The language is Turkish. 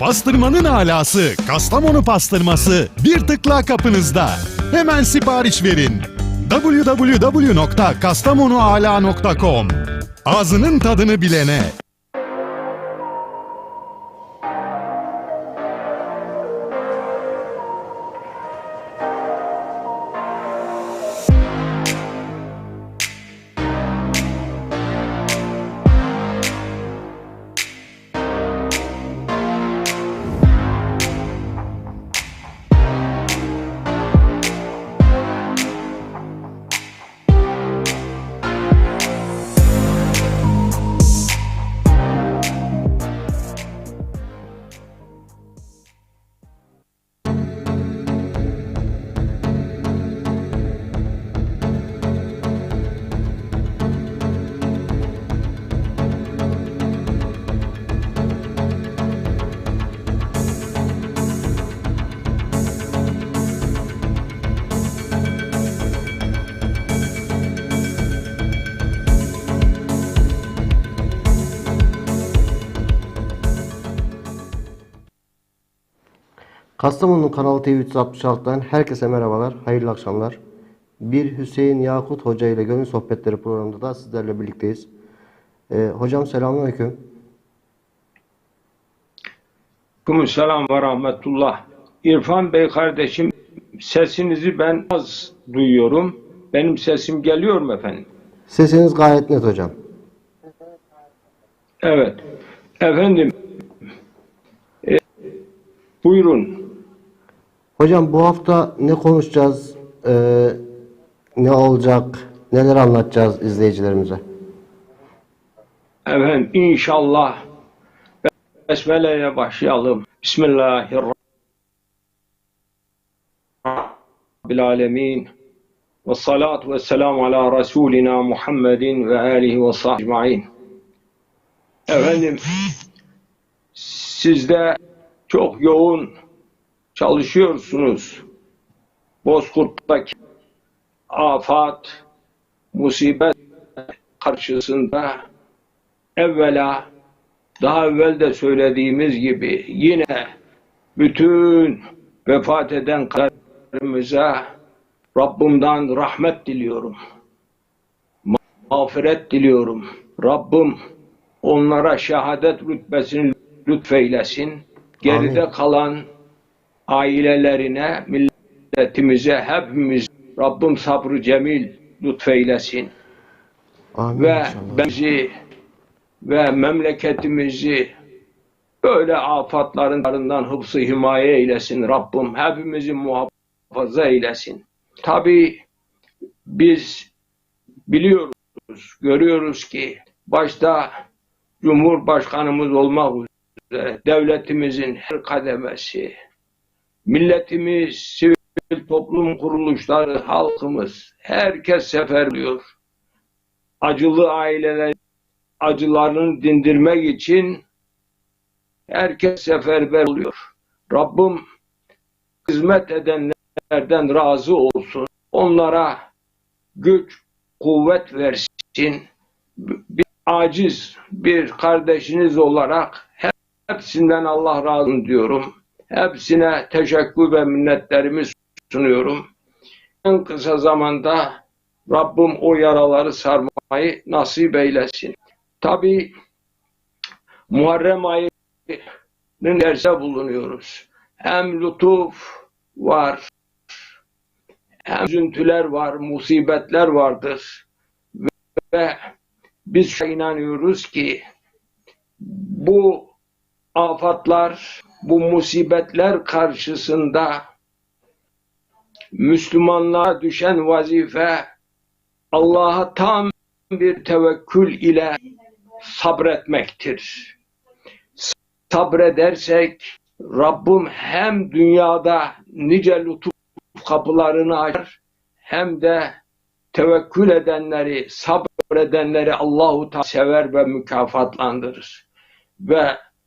Pastırmanın alası Kastamonu pastırması bir tıkla kapınızda. Hemen sipariş verin. www.kastamonuala.com Ağzının tadını bilene. Kastamonu Kanal TV 366'dan herkese merhabalar, hayırlı akşamlar. Bir Hüseyin Yakut Hoca ile Gönül Sohbetleri programında da sizlerle birlikteyiz. Ee, hocam selamünaleyküm. Selam ve rahmetullah. İrfan Bey kardeşim sesinizi ben az duyuyorum. Benim sesim geliyor mu efendim? Sesiniz gayet net hocam. Evet. Efendim e, buyurun. Hocam bu hafta ne konuşacağız, ee, ne olacak, neler anlatacağız izleyicilerimize? Efendim inşallah Besmele'ye başlayalım. Bismillahirrahmanirrahim. Ve salatu ve selamu ala Resulina Muhammedin ve alihi ve sahbihi. Efendim siz de çok yoğun çalışıyorsunuz. Bozkurt'taki afat, musibet karşısında evvela daha evvel de söylediğimiz gibi yine bütün vefat eden kardeşlerimize Rabbimden rahmet diliyorum. Mağfiret diliyorum. Rabbim onlara şehadet rütbesini lütfeylesin. Geride Amin. kalan ailelerine, milletimize, hepimiz Rabbim sabrı cemil lütfeylesin Amin ve inşallah. bizi ve memleketimizi böyle afatlarından hıfzı himaye eylesin Rabbim. Hepimizi muhafaza eylesin. Tabi biz biliyoruz, görüyoruz ki başta Cumhurbaşkanımız olmak üzere devletimizin her kademesi, milletimiz, sivil toplum kuruluşları, halkımız, herkes seferliyor acılı aileler acılarını dindirmek için herkes seferber oluyor. Rabbim hizmet edenlerden razı olsun. Onlara güç, kuvvet versin. Bir aciz bir kardeşiniz olarak hepsinden Allah razı diyorum. Hepsine teşekkür ve minnetlerimi sunuyorum. En kısa zamanda Rabbim o yaraları sarmayı nasip eylesin. Tabi Muharrem ayının derse bulunuyoruz. Hem lütuf var, hem üzüntüler var, musibetler vardır. Ve biz inanıyoruz ki bu afatlar, bu musibetler karşısında Müslümanlığa düşen vazife Allah'a tam bir tevekkül ile sabretmektir. Sabredersek Rabbim hem dünyada nice lütuf kapılarını açar hem de tevekkül edenleri, sabredenleri Allahu Teala sever ve mükafatlandırır. Ve